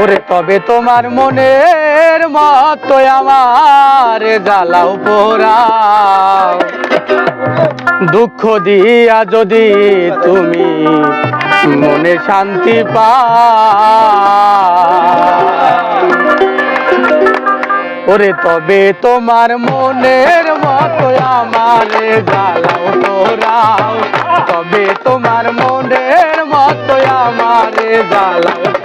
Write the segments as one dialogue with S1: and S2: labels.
S1: ওরে তবে তোমার মনের মতো আমার জ্বালাও পোড়াও দুঃখ দিয়া যদি তুমি মনে শান্তি পা ওরে তবে তোমার মনের মতো আমারে জ্বালাও পোড়াও তবে তোমার মনের মতো আমারে জ্বালাও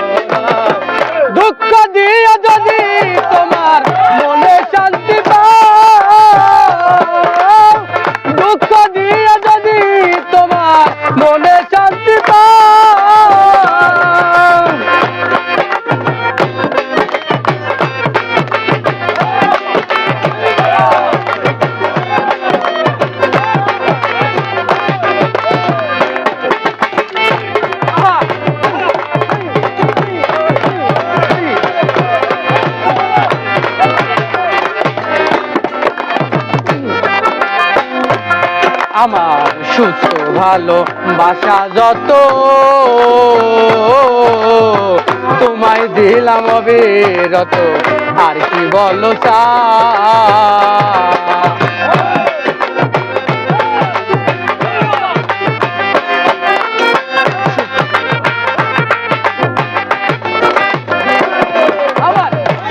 S1: আমার সুস্থ, ভালো বাসা যত। তোমায় দিলাম অবিরত, আর কি বলো চা?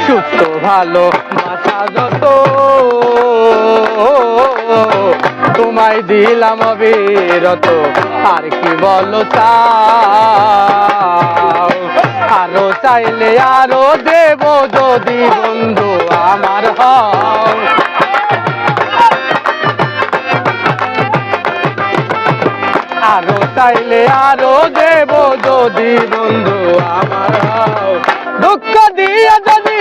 S1: সুস্থ, ভালো বাসা যত। তোমায় দিলাম অবিরত আর কি বলো চাও? আরও চাইলে আরও দেব যদি বন্ধু আমার হও। আরও চাইলে আরও দেব যদি বন্ধু আমার হও। দুঃখ দিয়ে যদি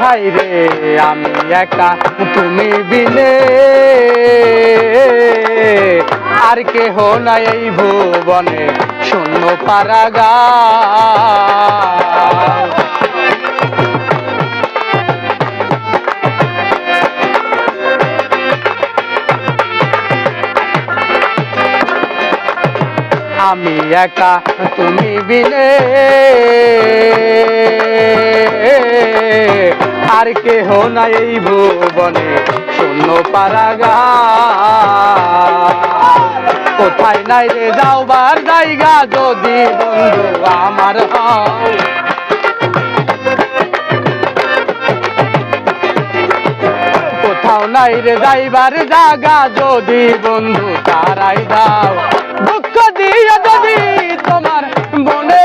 S1: হাই রে, আমি একা, তুমি বিনে আর কেহ নাই এই ভুবনে, শূন্য পারাগা আমি একা, তুমি বিনে আর কেহ নাই এই ভুবনে, শূন্য পারাগা কোথায় নাই রে যাওবার জায়গা যদি বন্ধু আমার কোথাও নাই রে যাইবার জায়গা যদি বন্ধু তারাই দাও। দুঃখ দিয়ে যদি তোমার মনে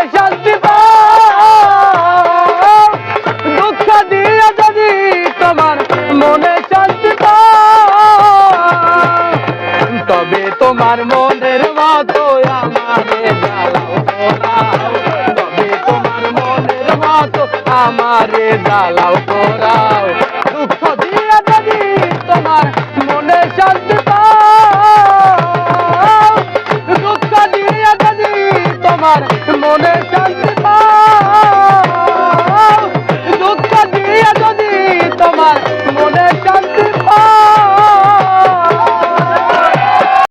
S1: আমারে জ্বালাও পোড়াও।